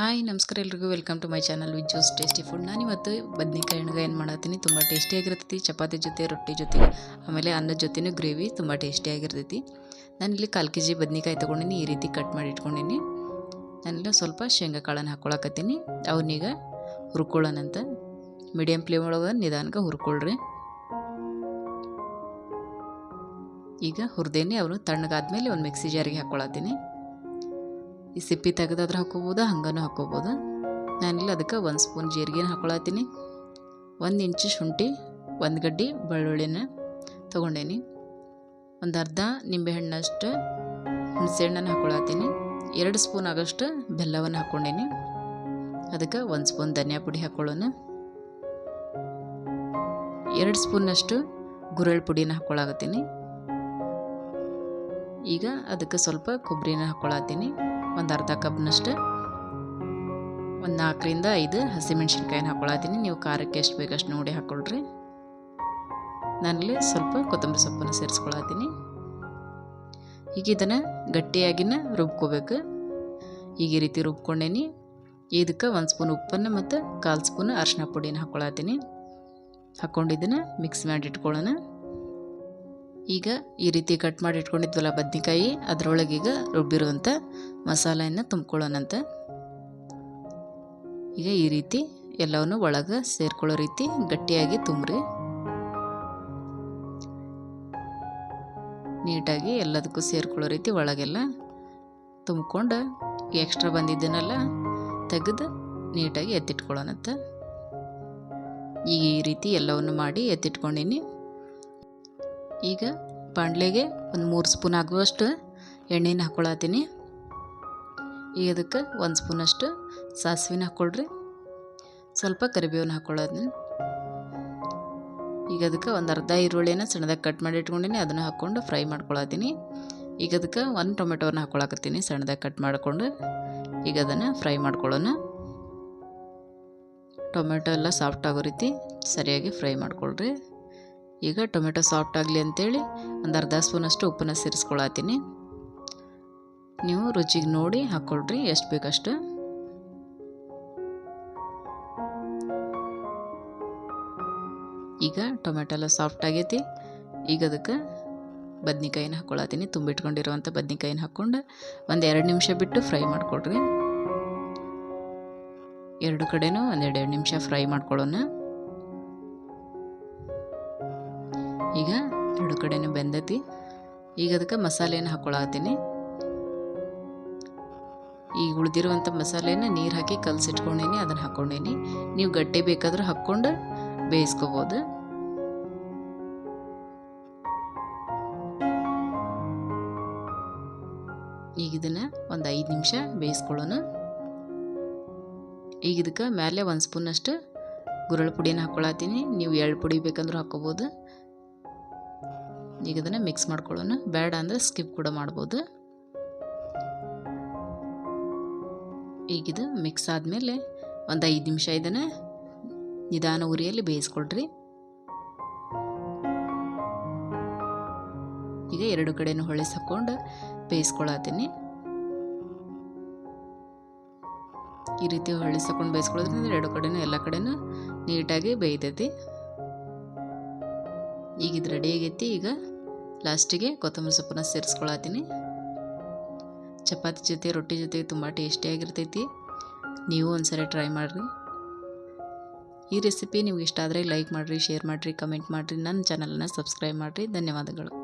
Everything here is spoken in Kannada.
ಹಾಯ್, ನಮಸ್ಕಾರ ಎಲ್ರಿಗೂ. Welcome to my channel with juice tasty food ನಾನು ಇವತ್ತು ಬದ್ನಿಕಾಯಿ ಎಣ್ಗಾಯಿ ಏನು ಮಾಡತ್ತೀನಿ? ತುಂಬ ಟೇಸ್ಟಿಯಾಗಿರ್ತೈತಿ ಚಪಾತಿ ಜೊತೆ, ರೊಟ್ಟಿ ಜೊತೆ ಆಮೇಲೆ ಅನ್ನದ ಜೊತೆನೂ ಗ್ರೇವಿ ತುಂಬ ಟೇಸ್ಟಿಯಾಗಿರ್ತೈತಿ ನಾನಿಲ್ಲಿ ಕಾಲು ಕೆ ಜಿ ಬದ್ನಿಕಾಯಿ ತೊಗೊಂಡಿನಿ. ಈ ರೀತಿ ಕಟ್ ಮಾಡಿ ಇಟ್ಕೊಂಡಿನಿ. ನಾನಿಲ್ಲ ಸ್ವಲ್ಪ ಶೇಂಗಾ ಕಾಳನ್ನು ಹಾಕ್ಕೊಳಕತ್ತೀನಿ ಅವನ್ನೀಗ ಹುರ್ಕೊಳ್ಳೋಣಂತ. ಮೀಡಿಯಮ್ ಫ್ಲೇಮ್ ಒಳಗೆ ನಿಧಾನಕ್ಕೆ ಹುರ್ಕೊಳ್ರಿ. ಈಗ ಹುರ್ದೇನೆ. ಅವನು ತಣ್ಣಗಾದ್ಮೇಲೆ ಒಂದು ಮಿಕ್ಸಿ ಜಾರಿಗೆ ಹಾಕ್ಕೊಳತ್ತೀನಿ ಈ ಸಿಪ್ಪಿ ತೆಗೆದಾದ್ರೆ ಹಾಕೋಬೋದು ಹಂಗನೂ ಹಾಕೋಬೋದು ನಾನಿಲ್ಲ ಅದಕ್ಕೆ ಒಂದು ಸ್ಪೂನ್ ಜೀರಿಗೆನ ಹಾಕ್ಕೊಳತ್ತೀನಿ ಒಂದು ಇಂಚು ಶುಂಠಿ, ಒಂದು ಗಡ್ಡಿ ಬೆಳ್ಳುಳ್ಳಿನ ತೊಗೊಂಡೇನಿ. ಒಂದು ಅರ್ಧ ನಿಂಬೆಹಣ್ಣಷ್ಟು ಹುಣಸೆಹಣ್ಣನ್ನು ಹಾಕೊಳತ್ತೀನಿ. ಎರಡು ಸ್ಪೂನ್ ಆಗೋಷ್ಟು ಬೆಲ್ಲವನ್ನು ಹಾಕ್ಕೊಂಡೇನಿ. ಅದಕ್ಕೆ ಒಂದು ಸ್ಪೂನ್ ಧನಿಯಾ ಪುಡಿ ಹಾಕ್ಕೊಳ್ಳೋಣ ಎರಡು ಸ್ಪೂನಷ್ಟು ಗುರಳ್ ಪುಡಿನ ಹಾಕ್ಕೊಳಾಗತ್ತೀನಿ ಈಗ ಅದಕ್ಕೆ ಸ್ವಲ್ಪ ಕೊಬ್ಬರಿನ ಹಾಕ್ಕೊಳತ್ತೀನಿ ಒಂದು ಅರ್ಧ ಕಪ್ನಷ್ಟು. ಒಂದು ನಾಲ್ಕರಿಂದ ಐದು ಹಸಿಮೆಣ್ಸಿನ್ಕಾಯಿನ ಹಾಕ್ಕೊಳತ್ತೀನಿ ನೀವು ಖಾರಕ್ಕೆ ಎಷ್ಟು ಬೇಕಷ್ಟು ನೋಡಿ ಹಾಕ್ಕೊಳ್ರಿ ನಾನಲ್ಲಿ ಸ್ವಲ್ಪ ಕೊತ್ತಂಬರಿ ಸೊಪ್ಪನ್ನು ಸೇರಿಸ್ಕೊಳತ್ತೀನಿ. ಈಗ ಇದನ್ನು ಗಟ್ಟಿಯಾಗಿನ ರುಬ್ಕೋಬೇಕು. ಈಗ ಈ ರೀತಿ ರುಬ್ಕೊಂಡೇನಿ. ಇದಕ್ಕೆ ಒಂದು ಸ್ಪೂನ್ ಉಪ್ಪನ್ನು ಮತ್ತು ಕಾಲು ಸ್ಪೂನ್ ಅರಿಶಿನ ಪುಡಿನ ಹಾಕ್ಕೊಳತ್ತೀನಿ ಹಾಕ್ಕೊಂಡಿದ್ದನ್ನು ಮಿಕ್ಸ್ ಮಾಡಿ ಇಟ್ಕೊಳ್ಳೋಣ. ಈಗ ಈ ರೀತಿ ಕಟ್ ಮಾಡಿ ಇಟ್ಕೊಂಡಿದ್ವಲ್ಲ ಬದ್ನಿಕಾಯಿ, ಅದರೊಳಗೆ ಈಗ ರುಬ್ಬಿರುವಂಥ ಮಸಾಲೆಯನ್ನು ತುಂಬ್ಕೊಳ್ಳೋಣಂತೆ. ಈಗ ಈ ರೀತಿ ಎಲ್ಲವನ್ನು ಒಳಗೆ ಸೇರ್ಕೊಳ್ಳೋ ರೀತಿ ಗಟ್ಟಿಯಾಗಿ ತುಂಬ್ರಿ. ನೀಟಾಗಿ ಎಲ್ಲದಕ್ಕೂ ಸೇರ್ಕೊಳ್ಳೋ ರೀತಿ ಒಳಗೆಲ್ಲ ತುಂಬ್ಕೊಂಡು ಎಕ್ಸ್ಟ್ರಾ ಬಂದಿದ್ದನ್ನೆಲ್ಲ ತೆಗೆದು ನೀಟಾಗಿ ಎತ್ತಿಟ್ಕೊಳ್ಳೋಣಂತ. ಈಗ ಈ ರೀತಿ ಎಲ್ಲವನ್ನು ಮಾಡಿ ಎತ್ತಿಟ್ಕೊಂಡಿನಿ. ಈಗ ಬಾಣಲೆಗೆ ಒಂದು ಮೂರು ಸ್ಪೂನ್ ಆಗುವಷ್ಟು ಎಣ್ಣೆನ ಹಾಕ್ಕೊಳತ್ತೀನಿ ಈಗ ಅದಕ್ಕೆ ಒಂದು ಸ್ಪೂನಷ್ಟು ಸಾಸಿವೆನ ಹಾಕ್ಕೊಳ್ರಿ ಸ್ವಲ್ಪ ಕರಿಬೇವನ್ನ ಹಾಕ್ಕೊಳ್ಳೋದನ್ನ ಈಗ ಅದಕ್ಕೆ ಒಂದು ಅರ್ಧ ಈರುಳ್ಳಿನ ಸಣ್ಣದಾಗಿ ಕಟ್ ಮಾಡಿ ಇಟ್ಕೊಂಡಿನಿ, ಅದನ್ನು ಹಾಕ್ಕೊಂಡು ಫ್ರೈ ಮಾಡ್ಕೊಳತ್ತೀನಿ. ಈಗ ಅದಕ್ಕೆ ಒಂದು ಟೊಮೆಟೋನ ಹಾಕ್ಕೊಳಕತ್ತೀನಿ ಸಣ್ಣದಾಗಿ ಕಟ್ ಮಾಡಿಕೊಂಡು. ಈಗ ಅದನ್ನು ಫ್ರೈ ಮಾಡ್ಕೊಳ್ಳೋಣ. ಟೊಮೆಟೊ ಎಲ್ಲ ಸಾಫ್ಟ್ ಆಗೋ ರೀತಿ ಸರಿಯಾಗಿ ಫ್ರೈ ಮಾಡ್ಕೊಳ್ರಿ. ಈಗ ಟೊಮೆಟೊ ಸಾಫ್ಟ್ ಆಗಲಿ ಅಂತೇಳಿ ಒಂದು ಅರ್ಧ ಸ್ಪೂನಷ್ಟು ಉಪ್ಪನ್ನ ಸೇರಿಸ್ಕೊಳತ್ತೀನಿ. ನೀವು ರುಚಿಗೆ ನೋಡಿ ಹಾಕ್ಕೊಳ್ರಿ ಎಷ್ಟು ಬೇಕಷ್ಟು. ಈಗ ಟೊಮೆಟೊ ಎಲ್ಲ ಸಾಫ್ಟ್ ಆಗೈತಿ. ಈಗ ಅದಕ್ಕೆ ಬದ್ನಿಕಾಯಿನ ಹಾಕ್ಕೊಳತ್ತೀನಿ ತುಂಬಿಟ್ಕೊಂಡಿರುವಂಥ ಬದ್ನಿಕಾಯಿನ ಹಾಕ್ಕೊಂಡು ಒಂದು ಎರಡು ನಿಮಿಷ ಬಿಟ್ಟು ಫ್ರೈ ಮಾಡಿಕೊಡ್ರಿ ಎರಡು ಕಡೆನೂ ಒಂದೆರಡು ನಿಮಿಷ ಫ್ರೈ ಮಾಡ್ಕೊಳ್ಳೋಣ. ಈಗ ಎರಡು ಕಡೆನೂ ಬೆಂದೈತಿ. ಈಗ ಅದಕ್ಕೆ ಮಸಾಲೆಯನ್ನು ಹಾಕ್ಕೊಳತ್ತೀನಿ ಈಗ ಉಳಿದಿರುವಂಥ ಮಸಾಲೆನ ನೀರು ಹಾಕಿ ಕಲಸಿಟ್ಕೊಂಡೀನಿ, ಅದನ್ನು ಹಾಕ್ಕೊಂಡೀನಿ ನೀವು ಗಟ್ಟಿ ಬೇಕಾದರೂ ಹಾಕ್ಕೊಂಡು ಬೇಯಿಸ್ಕೋಬೋದು. ಈಗ ಇದನ್ನು ಒಂದು ಐದು ನಿಮಿಷ ಬೇಯಿಸ್ಕೊಳ್ಳೋಣ. ಈಗ ಇದಕ್ಕೆ ಮೇಲೆ ಒಂದು ಸ್ಪೂನಷ್ಟು ಗುರಳ್ ಪುಡಿನ ಹಾಕ್ಕೊಳತ್ತೀನಿ ನೀವು ಎಳ್ಳು ಪುಡಿ ಬೇಕಂದ್ರೂ ಹಾಕ್ಕೋಬೋದು ಈಗ ಇದನ್ನು ಮಿಕ್ಸ್ ಮಾಡ್ಕೊಳ್ಳೋಣ. ಬೇಡ ಅಂದರೆ ಸ್ಕಿಪ್ ಕೂಡ ಮಾಡ್ಬೋದು. ಈಗಿದು ಮಿಕ್ಸ್ ಆದಮೇಲೆ ಒಂದು ಐದು ನಿಮಿಷ ಇದನ್ನು ನಿಧಾನ ಉರಿಯಲ್ಲಿ ಬೇಯಿಸ್ಕೊಳ್ರಿ. ಈಗ ಎರಡು ಕಡೆಯೂ ಹೊಳಿಸಿ ಹಾಕ್ಕೊಂಡು ಬೇಯಿಸ್ಕೊಳತ್ತೀನಿ. ಈ ರೀತಿ ಹೊಳಿಸಿ ಹಾಕೊಂಡು ಬೇಯಿಸ್ಕೊಳ್ಳೋದ್ರಿಂದ ಎರಡು ಕಡೆಯೂ ಎಲ್ಲ ಕಡೆನೂ ನೀಟಾಗಿ ಬೇಯ್ತೈತಿ. ಈಗ ಇದು ರೆಡಿ ಆಗೈತಿ. ಈಗ ಲಾಸ್ಟಿಗೆ ಕೊತ್ತಂಬರಿ ಸೊಪ್ಪನ್ನ ಸೇರಿಸ್ಕೊಳತ್ತೀನಿ. ಚಪಾತಿ ಜೊತೆ, ರೊಟ್ಟಿ ಜೊತೆ ತುಂಬ ಟೇಸ್ಟಿಯಾಗಿರ್ತೈತಿ ನೀವು ಒಂದ್ಸರಿ ಟ್ರೈ ಮಾಡಿರಿ. ಈ ರೆಸಿಪಿ ನಿಮ್ಗೆ ಇಷ್ಟ ಆದರೆ ಲೈಕ್ ಮಾಡಿರಿ, ಶೇರ್ ಮಾಡಿರಿ, ಕಮೆಂಟ್ ಮಾಡಿರಿ. ನನ್ನ ಚಾನಲನ್ನು ಸಬ್ಸ್ಕ್ರೈಬ್ ಮಾಡಿರಿ. ಧನ್ಯವಾದಗಳು.